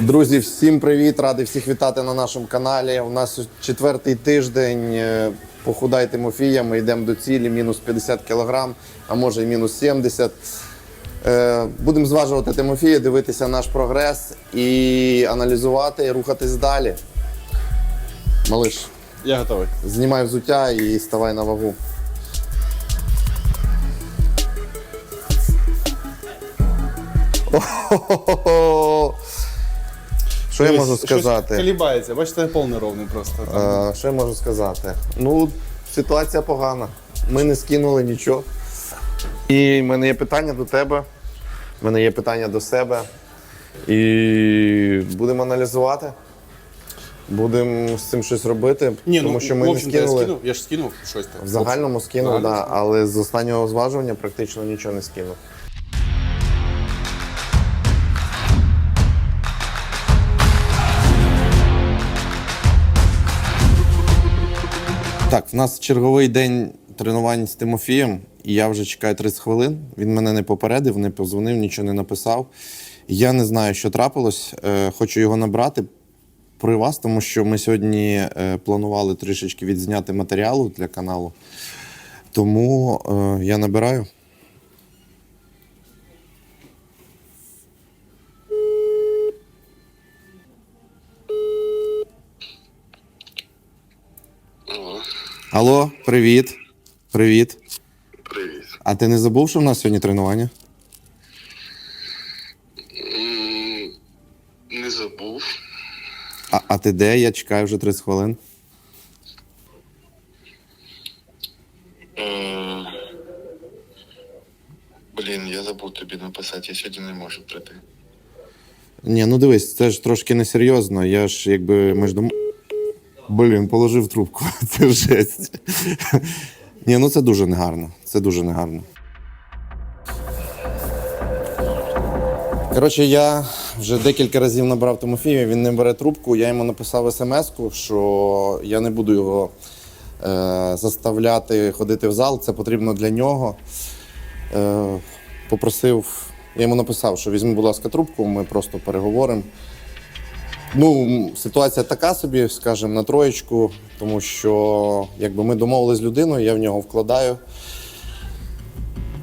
Друзі, всім привіт! Радий всіх вітати на нашому каналі. У нас четвертий тиждень. е, Похудай Тимофія. Ми йдемо до цілі, мінус 50 кілограм, а може і мінус 70. Е, Будемо зважувати Тимофія, дивитися наш прогрес і аналізувати, і рухатись далі. Малиш, Я готовий. знімай взуття і ставай на вагу. О-хо-хо-хо! Що я можу сказати? Колібається, бачите, пол неровний просто. Е, Що я можу сказати? Ну, ситуація погана. Ми не скинули нічого. І в мене є питання до тебе. В мене є питання до себе. І будемо аналізувати. Будемо з цим щось робити, Ні, тому ну, що ми в не общем-то, я скинули. скинув, я ж скинув щось там. В загальному скинув, Загально да, але з останнього зважування практично нічого не скинув. Так, в нас черговий день тренувань з Тимофієм, і я вже чекаю 30 хвилин. Він мене не попередив, не позвонив, нічого не написав. Я не знаю, що трапилось. Е, хочу його набрати при вас, тому що ми сьогодні е, планували трішечки відзняти матеріалу для каналу. Тому е, я набираю. Алло, привіт. Привіт. привіт. А ти не забув, що в нас сьогодні тренування? М, Не забув. А, а ти де? Я чекаю вже 30 хвилин. Е, Блін, я забув тобі написати, я сьогодні не можу прийти. Ні, ну дивись, це ж трошки несерйозно. Я ж якби ми ж дом... Блін, положив трубку. Це жесть. Ні, ну це дуже негарно. Це дуже негарно. Коротше, я вже декілька разів набрав Тимофія, він не бере трубку. Я йому написав смс-ку, що я не буду його е, заставляти ходити в зал, це потрібно для нього. Е, попросив, я йому написав, що візьми, будь ласка, трубку, ми просто переговоримо. Ну, ситуація така собі, скажімо, на троєчку, тому що якби ми домовились з людиною, я в нього вкладаю.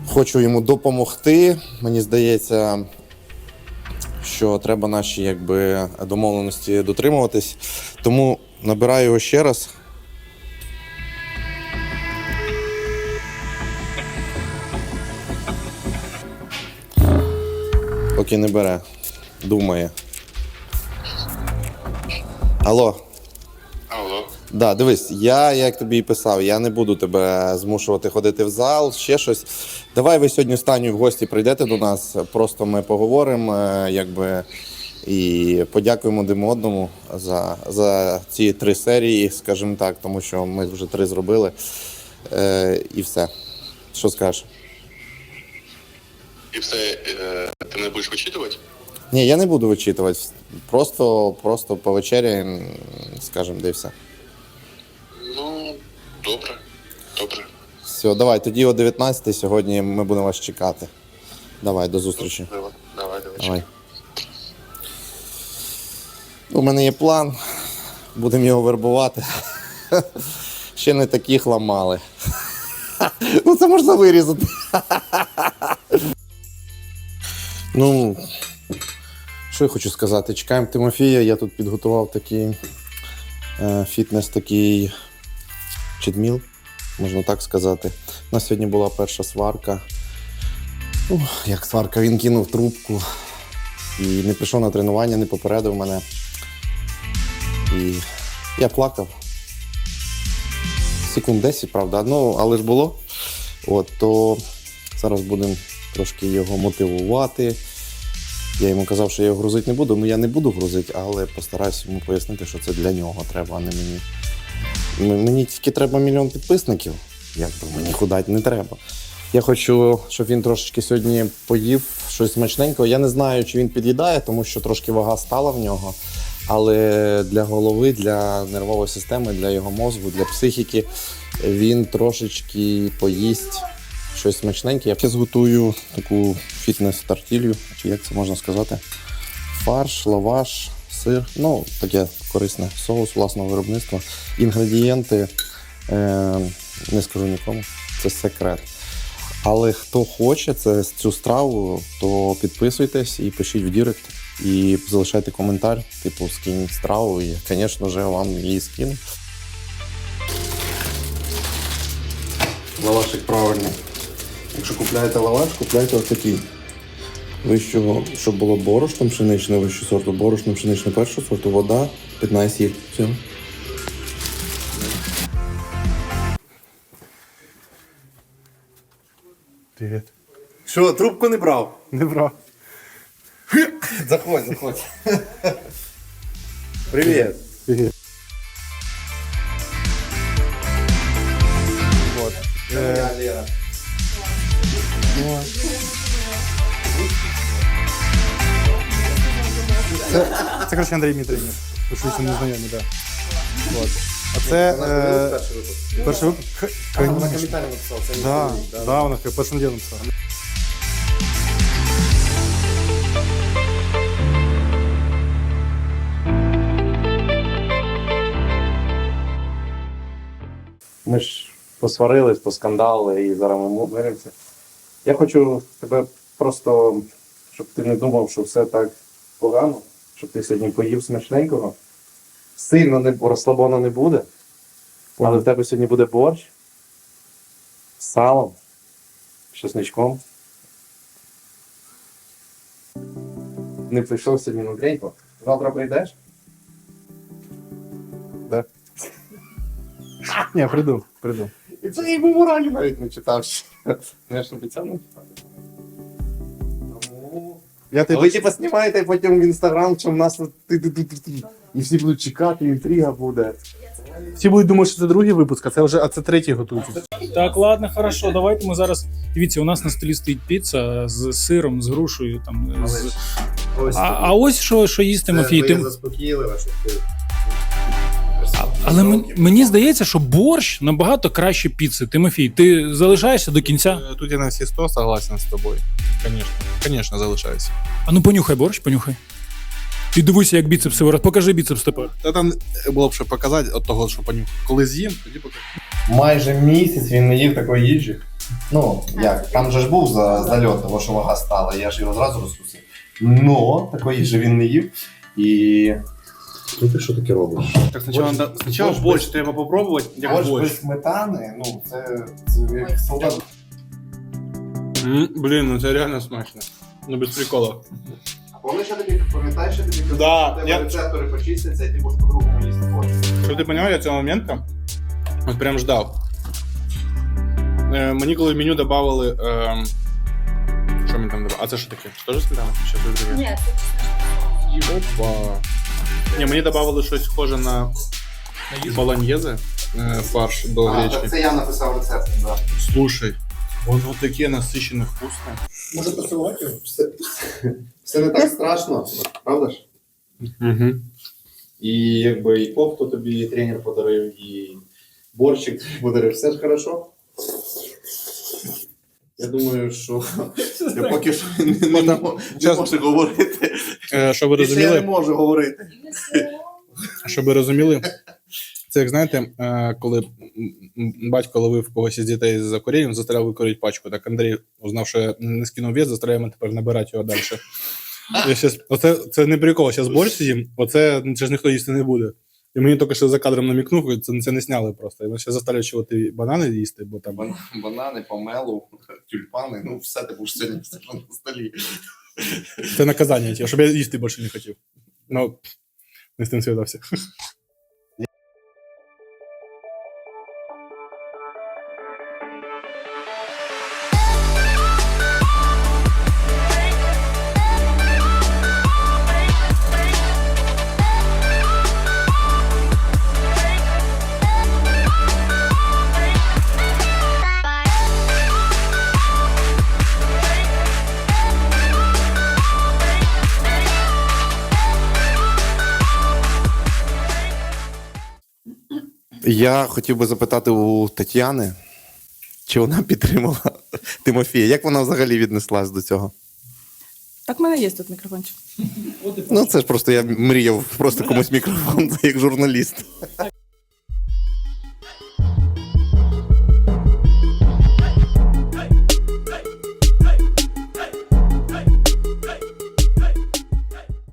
Хочу йому допомогти. Мені здається, що треба наші якби, домовленості дотримуватись. Тому набираю його ще раз. Поки не бере, думає. Алло. Алло. Да, дивись, я, як тобі і писав, я не буду тебе змушувати ходити в зал, ще щось. Давай ви сьогодні останню в гості прийдете до нас, просто ми поговоримо, е, якби, і подякуємо один одному за, за ці три серії, скажімо так, тому що ми вже три зробили. Е, і все. Що скажеш? І все, е, ти не будеш вичитувати? Ні, я не буду вичитувати. Просто, просто повечеряємо, скажімо, де все. Ну, добре. Добре. Все, давай, тоді о 19 сьогодні ми будемо вас чекати. Давай, до зустрічі. Давай, давай, давай. Давай. У мене є план. Будемо його вербувати. Ще не таких ламали. Ну, це можна вирізати. Ну, що я хочу сказати? Чекаємо Тимофія. Я тут підготував такий е, фітнес, такий чедміл, можна так сказати. У нас сьогодні була перша сварка. Ну, як сварка, він кинув трубку і не прийшов на тренування, не попередив мене. І я плакав. Секунд 10, правда, ну, але ж було. От, то зараз будемо трошки його мотивувати. Я йому казав, що я його грузити не буду. Ну я не буду грузити, але постараюсь йому пояснити, що це для нього треба, а не мені. Мені тільки треба мільйон підписників. Якби мені худати не треба. Я хочу, щоб він трошечки сьогодні поїв щось смачненького. Я не знаю, чи він під'їдає, тому що трошки вага стала в нього. Але для голови, для нервової системи, для його мозку, для психіки він трошечки поїсть щось смачненьке. Я зготую таку фітнес-тартілью, чи як це можна сказати. фарш, лаваш, сир. Ну, таке корисне. Соус власного виробництва. Інгредієнти е, не скажу нікому, це секрет. Але хто хоче це, цю страву, то підписуйтесь і пишіть в Дірект. І залишайте коментар, типу, скинь страву, і, звісно ж, вам її скину. Лавашик правильний. Якщо купляєте лаваш, купляйте отакий. Вищого, щоб було борошно пшеничне, вищого сорту, борошно пшеничне першого сорту, вода, 15 сіль. Все. Привіт. Що, трубку не брав? Не брав. Заходь, заходь. Привіт. Привіт. Вот. Е, Лера. Це, коротше, Андрій Мітринів. Ви що не знайомі, так. Вот. А це е, перший випуск. Х- Вона Конечно. коментарі написала, це не Да, да, вона першим ділом написала. Ми ж посварились, поскандали і зараз ми миримося. Я хочу тебе просто, щоб ти не думав, що все так погано, щоб ти сьогодні поїв смачненького. Сильно не розслаблено не буде. Але в тебе сьогодні буде борщ з салом, з. Не прийшов сьогодні нутренько. Завтра прийдеш? Да. Ні, прийду, прийду. І це і в моралі навіть не читав. ще. Я ж обіцяв не. Я тебе ви типа знімаєте потім в інстаграм, що в нас тут ти-ти-ти-ти-ти. і всі будуть чекати, інтрига буде. всі будуть думати, що це другий випуск, а це вже а це третій готується. Так, ладно, хорошо. Давайте ми зараз. Дивіться, у нас на столі стоїть піца з сиром, з грушею. Там з... А, а ось що, що їсти Мафій. Ти... заспокійливо, що ти. Але мені, мені здається, що борщ набагато краще піци. Тимофій, ти залишаєшся до кінця? Э, Тут я на все сто согласен с тобой. Конечно. Конечно, залишаюсь. А ну понюхай борщ, понюхай. Ти дивися, як біцепси вираз. Покажи біцепс тепер. Та там було б що показати от того, що понюхав. Коли з'їм, тоді покажу. Майже місяць він не їв такої їжі. Ну, як, там же ж був за, зальот того, що вага стала, я ж його зразу розкусив. Но такої їжі він не їв. І. Ну ти що таке робиш? Так спочатку спочатку, Борщ- спочатку борщ борщ треба попробувати, Борщ без сметани, ну це, це як солдат. Блін, ну це реально смачно. Ну без прикола. Пам'ятаєш, я тобі пам'ятаєш, що я тобі казав, Да, що в тебе я- рецептори почистяться, і ти будеш по-другому їсти борщ. Щоб ти розумів, я цього моменту от прям ждав. Е, мені коли в меню додавали. Е, що мені там додавали? А це що таке? Теж сметана? Що це таке? Ні, це Опа. Ні, мені додавали щось схоже на болоньєзе, е, фарш до А, гречки. так це я написав рецепт, да. Слушай, воно таке насичене вкусне. Може посилати його? Все, все не так страшно, правда ж? Угу. І якби і кофту тобі тренер подарив, і борщик тобі подарив, все ж хорошо. Я думаю, що я поки що не, не, не, мо- не Щас- можу говорити. Е, щоб ви Більше я не розуміли, можу говорити. щоб ви розуміли, це як знаєте, е, коли м- м- батько ловив когось із дітей за курінням, заставляв викорити пачку. Так Андрій, узнав, що я не скинув вес, мене тепер набирати його далі. Я щас, оце, це не прикол, зараз борщ з'їм, оце це ж ніхто їсти не буде. І мені тільки що за кадром намікнув, і це, це не сняли просто. Я ще заставлять чувати банани їсти, бо там. Бан- Банани, помелу, тюльпани, ну все ти будеш сьогодні все ж на столі. Це наказання, щоб я їсти більше не хотів. Ну, не з тим свідався. Я хотів би запитати у Тетяни, чи вона підтримала Тимофія. Як вона взагалі віднеслась до цього? Так в мене є тут мікрофончик. Ну це ж просто я мріяв просто комусь мікрофон як журналіст.